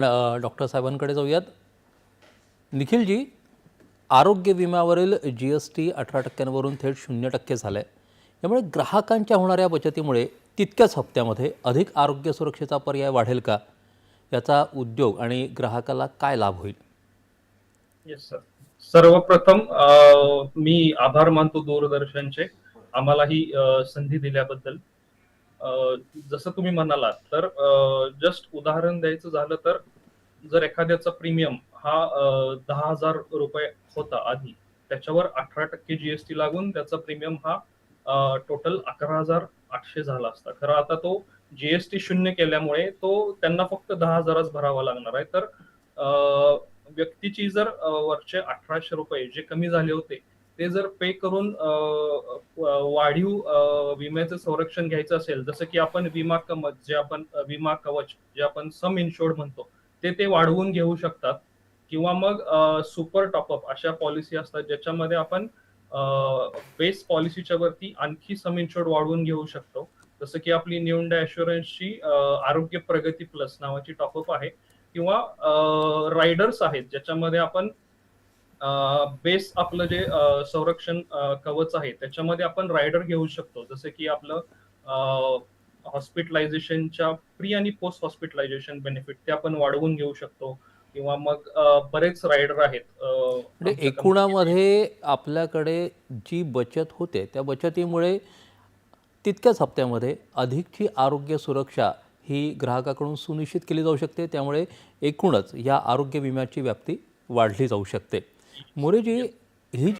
Doctor साहेबांकडे जाऊयात. निखिलजी आरोग्य विम्यावरील G S T अठरा टक्क्यांवरून थेट शून्य टक्के झालं आहे यामुळे ग्राहकांच्या होणाऱ्या बचतीमुळे तितक्याच हप्त्यामध्ये अधिक आरोग्य सुरक्षेचा पर्याय वाढेल का? याचा उद्योग आणि ग्राहकाला काय लाभ होईल? येस सर सर्वप्रथम मी आभार मानतो दूरदर्शनचे. आम्हाला ही संधी दिल्याबद्दल. जसं तुम्ही म्हणालात तर जस्ट उदाहरण द्यायचं झालं तर जर एखाद्याचा प्रीमियम हा दहा हजार रुपये होता आधी त्याच्यावर अठरा टक्के जीएसटी लागून त्याचा प्रीमियम हा टोटल अकरा हजार आठशे झाला असता. खरं आता तो जीएसटी शून्य केल्यामुळे तो त्यांना फक्त दहा हजारच भरावा लागणार आहे. तर व्यक्तीची जर वरचे अठराशे रुपये जे कमी झाले होते ते जर पे करून वाढीव विम्याचं संरक्षण घ्यायचं असेल जसं की आपण विमा कवच जे आपण विमा कवच जे आपण सम इन्शोर्ड म्हणतो ते ते वाढवून घेऊ शकतात. किंवा मग सुपर टॉपअप अशा पॉलिसी असतात ज्याच्यामध्ये आपण बेस पॉलिसीच्या वरती आणखी सम इन्शोर्ड वाढवून घेऊ शकतो. जसं की आपली निवंडा अशुरन्सची आरोग्य प्रगती प्लस नावाची टॉपअप आहे. किंवा रायडर्स आहेत ज्याच्यामध्ये आपण बेस आपलं जे संरक्षण कवच आहे त्याच्यामध्ये आपण रायडर घेऊ शकतो. जसं की आपलं हॉस्पिटलायझेशनच्या प्री आणि पोस्ट हॉस्पिटलायझेशन बेनिफिट ते आपण वाढवून घेऊ शकतो. किंवा मग बरेच रायडर आहेत म्हणजे एकूणामध्ये आपल्याकडे जी बचत होते त्या बचतीमुळे तितक्याच हप्त्यामध्ये अधिकची आरोग्य सुरक्षा ही ग्राहकाकडून सुनिश्चित केली जाऊ शकते. त्यामुळे एकूणच या आरोग्य विम्याची व्याप्ती वाढली जाऊ शकते. मोरेजी ही